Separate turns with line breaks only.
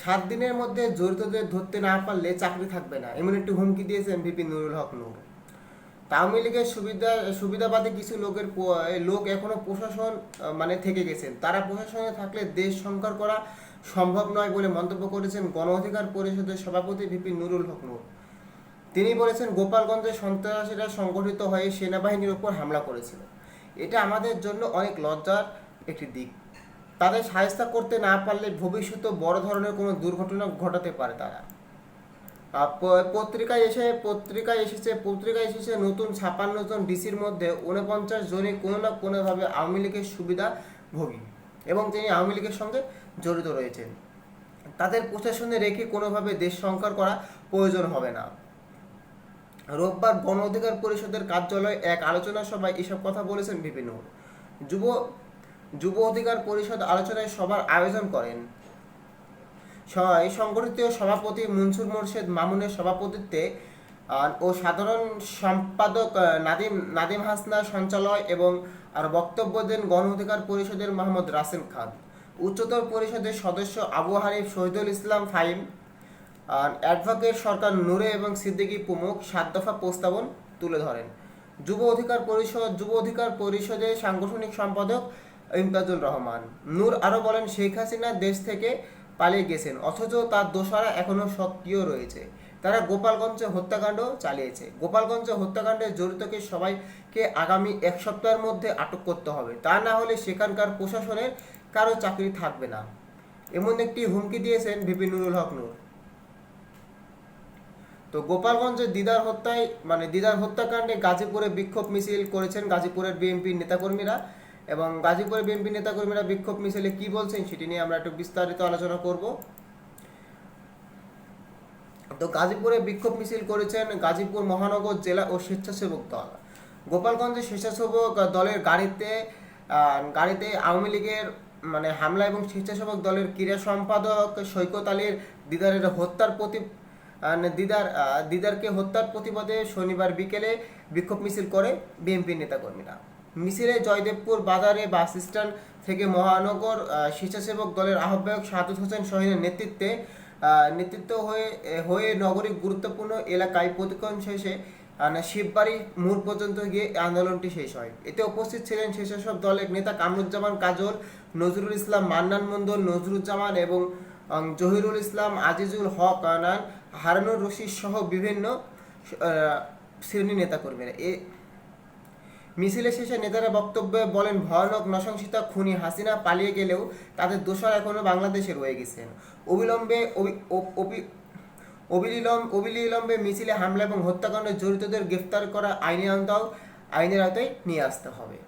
সাত দিনের মধ্যে জড়িতদের ধরতে না পারলে চাকরি থাকবে না। এমন একটি হুমকি দিয়েছেন ভিপি নুরুল হক নূর। তা আওয়ামী লীগের সুবিধা, সুবিধাবাদী কিছু লোকের লোক এখনও প্রশাসন মানে থেকে গেছেন। তারা প্রশাসনে থাকলে দেশ সংকার করা সম্ভব নয় বলে মন্তব্য করেছেন গণ অধিকার পরিষদের সভাপতি ভিপি নুরুল হক নূর। তিনি বলেছেন গোপালগঞ্জে সন্ত্রাসীরা সংগঠিত হয়ে সেনাবাহিনীর উপর হামলা করেছিল। এটা আমাদের জন্য অনেক লজ্জার একটি দিক। তাদের সাহায্য করতে না পারলে ভবিষ্যতে বড় ধরনের কোনো দুর্ঘটনা ঘটাতে পারে তারা। পত্রিকায় এসে, পত্রিকায় এসেছে পত্রিকায় এসেছে নতুন ছাপান্ন জন ডিসির মধ্যে উনপঞ্চাশ জনই কোনো না কোনোভাবে আওয়ামী লীগের সুবিধা ভোগী এবং তিনি আওয়ামী লীগের সঙ্গে জড়িত রয়েছেন। তাদের প্রশাসনে রেখে কোনোভাবে দেশ সংকার করা প্রয়োজন হবে না। রোববার গণ অধিকার পরিষদের কার্যালয়ে এক আলোচনা সভায় এসব কথা বলেছেন বিভিন্ন যুব যুব অধিকার পরিষদ আলোচনায় সভার আয়োজন করেন। স- এই সংগঠিত সভাপতি মনসুর মোর্শেদ মামুনের সভাপতিত্বে ও সাধারণ সম্পাদক নাদিম নাদিম হাসনা সঞ্চালয় এবং আর বক্তব্য দেন গণ অধিকার পরিষদের মোহাম্মদ রাসেল খান। উচ্চতর পরিষদের সদস্য আবু হানিফ, শহীদুল ইসলাম ফাইম অ্যাডভোকেট সরকার নূরে এবং সিদ্দিকী প্রমুখ সাত দফা প্রস্তাবন তুলে ধরেন। যুব অধিকার পরিষদ, যুব অধিকার পরিষদের সাংগঠনিক সম্পাদক ইমতাজুল রহমান। নূর আরও বলেন, শেখ হাসিনা দেশ থেকে পালিয়ে গেছেন, অথচ তার দোষারা এখনও সক্রিয় রয়েছে। তারা গোপালগঞ্জে হত্যাকাণ্ড চালিয়েছে। গোপালগঞ্জে হত্যাকাণ্ডে জড়িতকে সবাইকে আগামী এক সপ্তাহের মধ্যে আটক করতে হবে। তা না হলে সেখানকার প্রশাসনের কারও চাকরি থাকবে না। এমন একটি হুমকি দিয়েছেন ভিপি নুরুল হক নূর। তো গোপালগঞ্জে দিদার হত্যায় মানে দিদার হত্যাকাণ্ডে গাজীপুরে বিক্ষোভ মিছিল করেছেন গাজীপুরের বিএনপির নেতাকর্মীরা। এবং গাজীপুরের বিএনপি নেতাকর্মীরা বিক্ষোভ মিছিলে কি বলছেন সেটি নিয়ে আমরা একটু বিস্তারিত আলোচনা করব। তো গাজীপুরে বিক্ষোভ মিছিল করেছেন গাজীপুর মহানগর জেলা ও স্বেচ্ছাসেবক দল। গোপালগঞ্জে স্বেচ্ছাসেবক দলের গাড়িতে গাড়িতে আওয়ামী লীগের মানে হামলা এবং স্বেচ্ছাসেবক দলের ক্রীড়া সম্পাদক সৈকত আলীর দিদারের হত্যার প্রতি দিদার দিদারকে হত্যার প্রতিবাদে শনিবার বিকেলে বিক্ষোভ মিছিল করে বিএনপি নেতাকর্মীরা। মিছিলে জয়দেবপুর বাজারে বাস স্ট্যান্ড থেকে মহানগর স্বেচ্ছাসেবক দলের আহ্বায়ক সাদুত হোসেন সোহেনের নেতৃত্বে নেতৃত্ব হয়ে হয়ে নগরীর গুরুত্বপূর্ণ এলাকায় প্রতিক্ষণ শেষে শিববাড়ি মোড় পর্যন্ত গিয়ে আন্দোলনটি শেষ হয়। এতে উপস্থিত ছিলেন স্বেচ্ছাসেবক দলের নেতা কামরুজ্জামান কাজল, নজরুল ইসলাম মান্নান মন্ডল নজরুজ্জামান এবং জহিরুল ইসলাম, আজিজুল হক আনান, হারানুর রশিদ সহ বিভিন্ন শ্রেণি নেতাকর্মীরা। এ মিছিলে শেষে নেতারা বক্তব্যে বলেন, ভয়ানক নশংসিতা খুনি হাসিনা পালিয়ে গেলেও তাদের দোষর এখনও বাংলাদেশে রয়ে গেছেন। অবিলম্বে অবি- অবি- অবিলম্ব অবিলম্বে মিছিলে হামলা এবং হত্যাকাণ্ডে জড়িতদের গ্রেফতার করা আইনের আওতাও, আইনের আওতায় নিয়ে আসতে হবে।